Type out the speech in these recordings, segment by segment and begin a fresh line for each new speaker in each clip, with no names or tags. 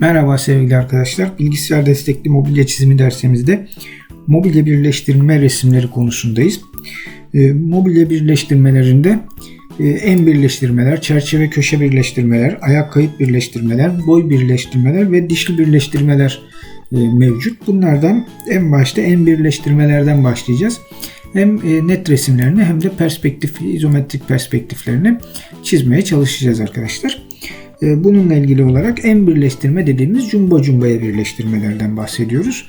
Merhaba sevgili arkadaşlar. Bilgisayar destekli mobilya çizimi dersimizde mobilya birleştirme resimleri konusundayız. E, mobilya birleştirmelerinde e, en birleştirmeler, çerçeve köşe birleştirmeler, ayak kayıt birleştirmeler, boy birleştirmeler ve dişli birleştirmeler e, mevcut. Bunlardan en başta en birleştirmelerden başlayacağız. Hem e, net resimlerini hem de perspektif, izometrik perspektiflerini çizmeye çalışacağız arkadaşlar. E, bununla ilgili olarak en birleştirme dediğimiz jumbo jumbo'ya birleştirmelerden bahsediyoruz.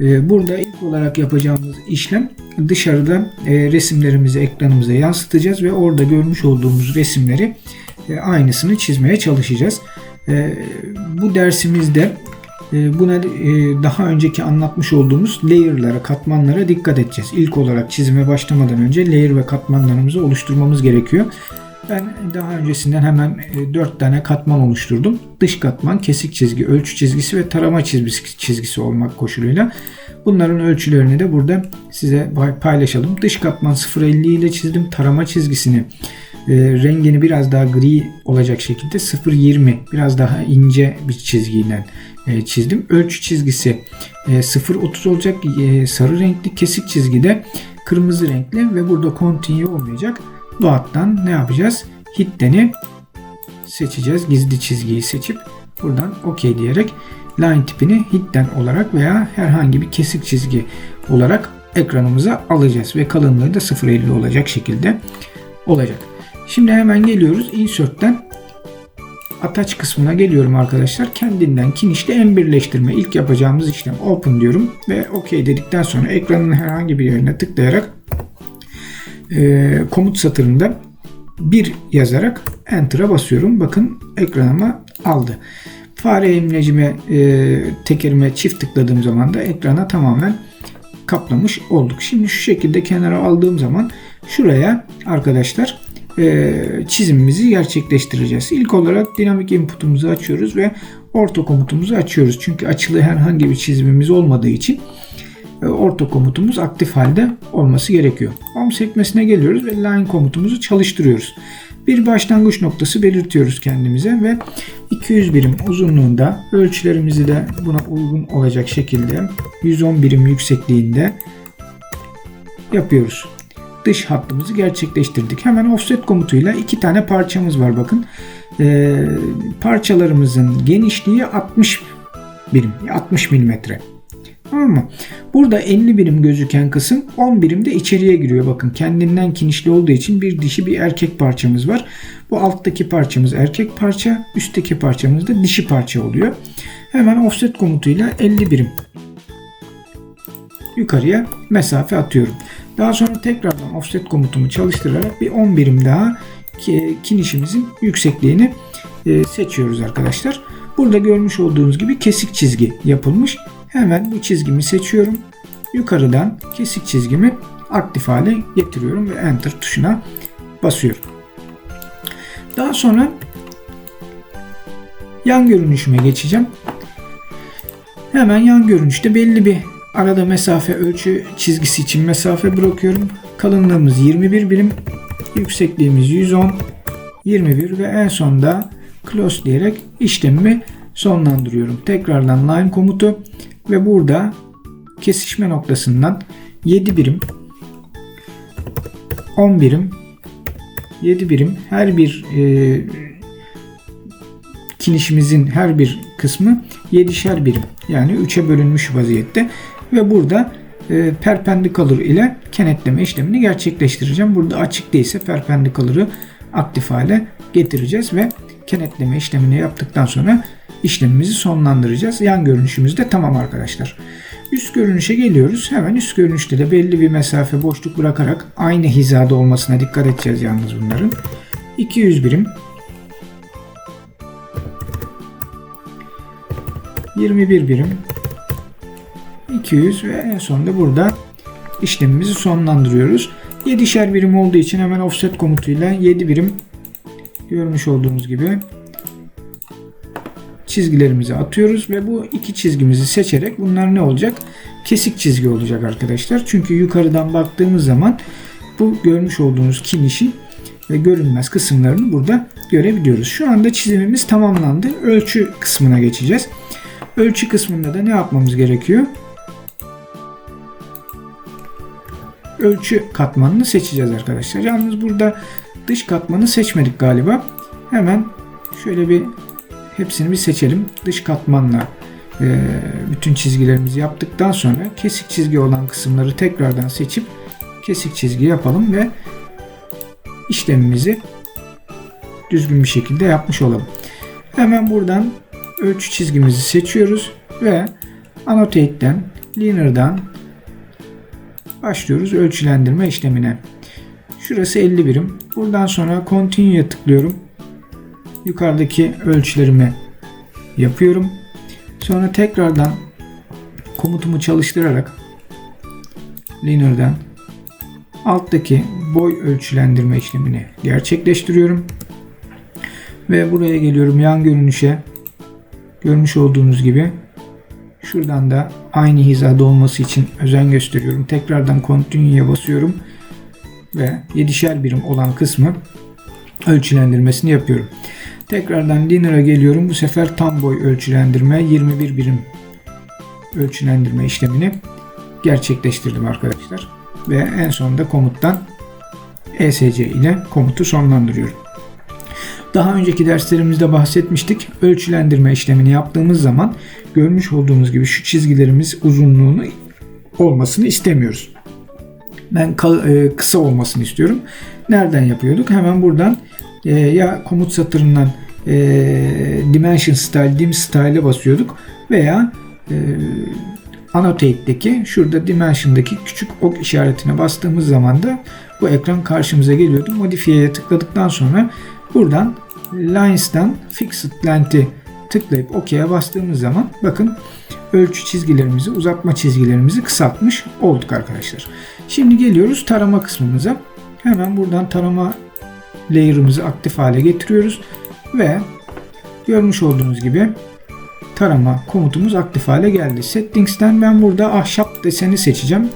E, burada ilk olarak yapacağımız işlem dışarıda e, resimlerimizi ekranımıza yansıtacağız ve orada görmüş olduğumuz resimleri aynısını çizmeye çalışacağız. Bu dersimizde buna daha önceki anlatmış olduğumuz layer'lara, katmanlara dikkat edeceğiz. İlk olarak çizime başlamadan önce layer ve katmanlarımızı oluşturmamız gerekiyor. Ben daha öncesinden hemen 4 e, tane katman oluşturdum. Dış katman, kesik çizgi, ölçü çizgisi ve tarama çizgisi, çizgisi olmak koşuluyla. Bunların ölçülerini de burada size paylaşalım. Dış katman 0.50 ile çizdim. Tarama çizgisini e, rengini biraz daha gri olacak şekilde 0.20 biraz daha ince bir çizgiyle e, çizdim. Ölçü çizgisi e, 0.30 olacak. E, sarı renkli kesik çizgide kırmızı renkli ve burada continue olmayacak. Bu hattan ne yapacağız? Hitten'i seçeceğiz. Gizli çizgiyi seçip buradan OK diyerek line tipini hitten olarak veya herhangi bir kesik çizgi olarak ekranımıza alacağız ve kalınlığı da 0.50 olacak şekilde olacak. Şimdi hemen geliyoruz insert'ten attach kısmına geliyorum arkadaşlar. Kendinden kinişle en birleştirme ilk yapacağımız işlem open diyorum ve OK dedikten sonra ekranın herhangi bir yerine tıklayarak e, komut satırında bir yazarak Enter'a basıyorum. Bakın ekranıma aldı. Fare imlecime e, tekerime çift tıkladığım zaman da ekrana tamamen kaplamış olduk. Şimdi şu şekilde kenara aldığım zaman şuraya arkadaşlar e, çizimimizi gerçekleştireceğiz. İlk olarak dinamik inputumuzu açıyoruz ve orta komutumuzu açıyoruz. Çünkü açılı herhangi bir çizimimiz olmadığı için orta komutumuz aktif halde olması gerekiyor. Home sekmesine geliyoruz ve line komutumuzu çalıştırıyoruz. Bir başlangıç noktası belirtiyoruz kendimize ve 200 birim uzunluğunda ölçülerimizi de buna uygun olacak şekilde 110 birim yüksekliğinde yapıyoruz. Dış hattımızı gerçekleştirdik. Hemen offset komutuyla iki tane parçamız var bakın. Ee, parçalarımızın genişliği 60 birim, 60 milimetre. Tamam mı? Burada 50 birim gözüken kısım 10 birim de içeriye giriyor. Bakın kendinden kinişli olduğu için bir dişi bir erkek parçamız var. Bu alttaki parçamız erkek parça, üstteki parçamız da dişi parça oluyor. Hemen offset komutuyla 50 birim yukarıya mesafe atıyorum. Daha sonra tekrardan offset komutumu çalıştırarak bir 10 birim daha kinişimizin yüksekliğini e, seçiyoruz arkadaşlar. Burada görmüş olduğunuz gibi kesik çizgi yapılmış. Hemen bu çizgimi seçiyorum. Yukarıdan kesik çizgimi aktif hale getiriyorum ve enter tuşuna basıyorum. Daha sonra yan görünüşüme geçeceğim. Hemen yan görünüşte belli bir arada mesafe ölçü çizgisi için mesafe bırakıyorum. Kalınlığımız 21 birim, yüksekliğimiz 110, 21 ve en sonda close diyerek işlemimi sonlandırıyorum. Tekrardan line komutu ve burada kesişme noktasından 7 birim 10 birim 7 birim her bir e, kinişimizin her bir kısmı 7'şer birim yani 3'e bölünmüş vaziyette ve burada e, perpendicular ile kenetleme işlemini gerçekleştireceğim. Burada açık değilse perpendicular'ı aktif hale getireceğiz ve kenetleme işlemini yaptıktan sonra işlemimizi sonlandıracağız. Yan görünüşümüz de tamam arkadaşlar. Üst görünüşe geliyoruz. Hemen üst görünüşte de belli bir mesafe boşluk bırakarak aynı hizada olmasına dikkat edeceğiz yalnız bunların. 200 birim 21 birim 200 ve en sonunda burada işlemimizi sonlandırıyoruz. 7'şer birim olduğu için hemen offset komutuyla 7 birim görmüş olduğunuz gibi çizgilerimizi atıyoruz ve bu iki çizgimizi seçerek bunlar ne olacak? Kesik çizgi olacak arkadaşlar. Çünkü yukarıdan baktığımız zaman bu görmüş olduğunuz kinişin ve görünmez kısımlarını burada görebiliyoruz. Şu anda çizimimiz tamamlandı. Ölçü kısmına geçeceğiz. Ölçü kısmında da ne yapmamız gerekiyor? Ölçü katmanını seçeceğiz arkadaşlar. Yalnız burada dış katmanı seçmedik galiba. Hemen şöyle bir hepsini bir seçelim. Dış katmanla e, bütün çizgilerimizi yaptıktan sonra kesik çizgi olan kısımları tekrardan seçip kesik çizgi yapalım ve işlemimizi düzgün bir şekilde yapmış olalım. Hemen buradan ölçü çizgimizi seçiyoruz ve Annotate'den, Linear'dan başlıyoruz ölçülendirme işlemine. Şurası 50 birim. Buradan sonra Continue'ya tıklıyorum. Yukarıdaki ölçülerimi yapıyorum. Sonra tekrardan komutumu çalıştırarak Linear'dan alttaki boy ölçülendirme işlemini gerçekleştiriyorum. Ve buraya geliyorum yan görünüşe. Görmüş olduğunuz gibi şuradan da aynı hizada olması için özen gösteriyorum. Tekrardan Continue'ya basıyorum ve 7'şer birim olan kısmı ölçülendirmesini yapıyorum. Tekrardan Linear'a geliyorum. Bu sefer tam boy ölçülendirme 21 birim ölçülendirme işlemini gerçekleştirdim arkadaşlar. Ve en sonunda komuttan ESC ile komutu sonlandırıyorum. Daha önceki derslerimizde bahsetmiştik. Ölçülendirme işlemini yaptığımız zaman görmüş olduğunuz gibi şu çizgilerimiz uzunluğunu olmasını istemiyoruz. Ben e, kısa olmasını istiyorum. Nereden yapıyorduk? Hemen buradan e, ya komut satırından e, dimension style, dim style'e basıyorduk veya e, annotate'deki şurada dimension'daki küçük ok işaretine bastığımız zaman da bu ekran karşımıza geliyordu. Modifie'ye tıkladıktan sonra buradan Lines'tan Fixed Length'i tıklayıp OK'ye bastığımız zaman bakın ölçü çizgilerimizi, uzatma çizgilerimizi kısaltmış olduk arkadaşlar. Şimdi geliyoruz tarama kısmımıza. Hemen buradan tarama layer'ımızı aktif hale getiriyoruz ve görmüş olduğunuz gibi tarama komutumuz aktif hale geldi. Settings'ten ben burada ahşap deseni seçeceğim.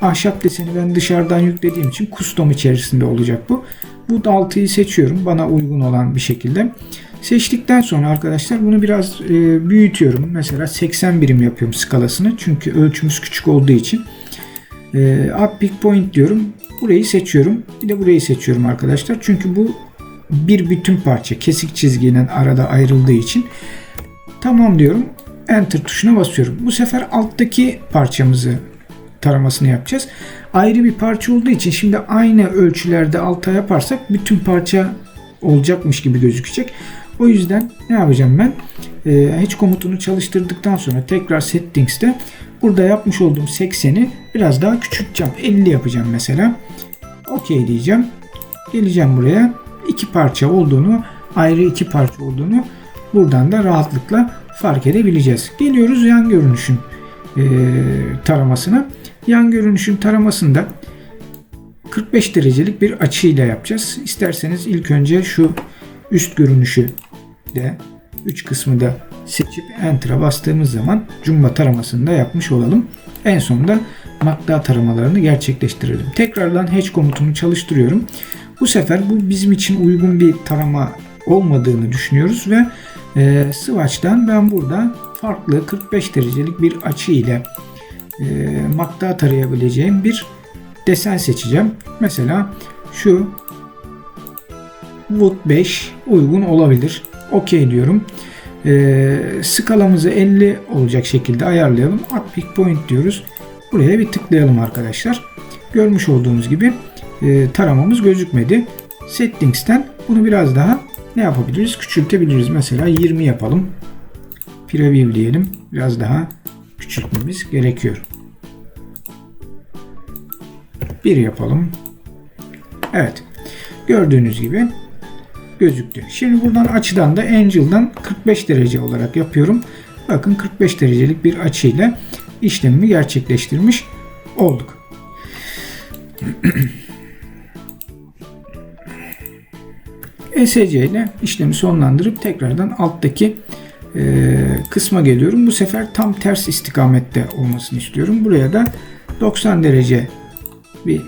Ahşap deseni ben dışarıdan yüklediğim için custom içerisinde olacak bu. Bu 6'yı seçiyorum bana uygun olan bir şekilde. Seçtikten sonra arkadaşlar bunu biraz e, büyütüyorum. Mesela 80 birim yapıyorum skalasını. Çünkü ölçümüz küçük olduğu için. E, Add Big Point diyorum. Burayı seçiyorum. Bir de burayı seçiyorum arkadaşlar. Çünkü bu bir bütün parça. Kesik çizginin arada ayrıldığı için. Tamam diyorum. Enter tuşuna basıyorum. Bu sefer alttaki parçamızı taramasını yapacağız. Ayrı bir parça olduğu için şimdi aynı ölçülerde alta yaparsak bütün parça olacakmış gibi gözükecek. O yüzden ne yapacağım ben? Ee, hatch komutunu çalıştırdıktan sonra tekrar settings'te burada yapmış olduğum 80'i biraz daha küçülteceğim. 50 yapacağım mesela. OK diyeceğim. Geleceğim buraya. iki parça olduğunu, ayrı iki parça olduğunu buradan da rahatlıkla fark edebileceğiz. Geliyoruz yan görünüşün e, taramasına. Yan görünüşün taramasında 45 derecelik bir açıyla yapacağız. İsterseniz ilk önce şu üst görünüşü de 3 kısmı da seçip Enter'a bastığımız zaman cumba taramasını da yapmış olalım. En sonunda makta taramalarını gerçekleştirelim. Tekrardan hatch komutunu çalıştırıyorum. Bu sefer bu bizim için uygun bir tarama olmadığını düşünüyoruz ve e, Swatch'tan ben burada farklı 45 derecelik bir açı ile e, makta tarayabileceğim bir desen seçeceğim. Mesela şu Wood 5 uygun olabilir. OK diyorum. E, skalamızı 50 olacak şekilde ayarlayalım. Add Pick Point diyoruz. Buraya bir tıklayalım arkadaşlar. Görmüş olduğunuz gibi e, taramamız gözükmedi. Settings'ten bunu biraz daha ne yapabiliriz? Küçültebiliriz. Mesela 20 yapalım. Preview diyelim. Biraz daha küçültmemiz gerekiyor. 1 yapalım. Evet. Gördüğünüz gibi gözüktü. Şimdi buradan açıdan da Angel'dan 45 derece olarak yapıyorum. Bakın 45 derecelik bir açıyla işlemimi gerçekleştirmiş olduk. ESC ile işlemi sonlandırıp tekrardan alttaki e, kısma geliyorum. Bu sefer tam ters istikamette olmasını istiyorum. Buraya da 90 derece bir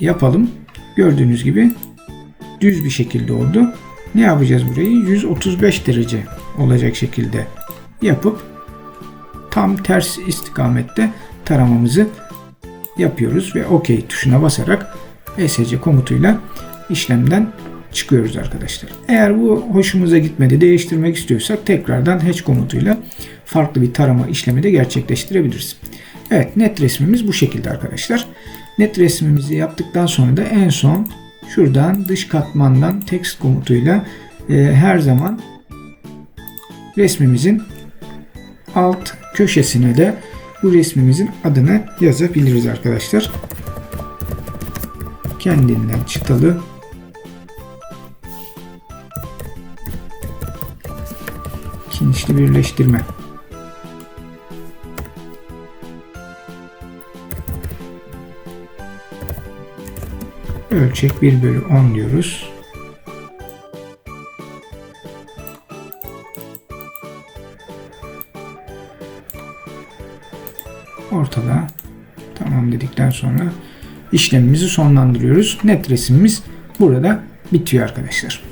yapalım. Gördüğünüz gibi düz bir şekilde oldu. Ne yapacağız burayı? 135 derece olacak şekilde yapıp tam ters istikamette taramamızı yapıyoruz ve OK tuşuna basarak ESC komutuyla işlemden çıkıyoruz arkadaşlar. Eğer bu hoşumuza gitmedi değiştirmek istiyorsak tekrardan hatch komutuyla farklı bir tarama işlemi de gerçekleştirebiliriz. Evet net resmimiz bu şekilde arkadaşlar. Net resmimizi yaptıktan sonra da en son şuradan dış katmandan text komutuyla e, her zaman resmimizin alt köşesine de bu resmimizin adını yazabiliriz arkadaşlar. Kendinden çıtalı kinçli birleştirme. Ölçek 1 bölü 10 diyoruz. Ortada tamam dedikten sonra işlemimizi sonlandırıyoruz. Net resimimiz burada bitiyor arkadaşlar.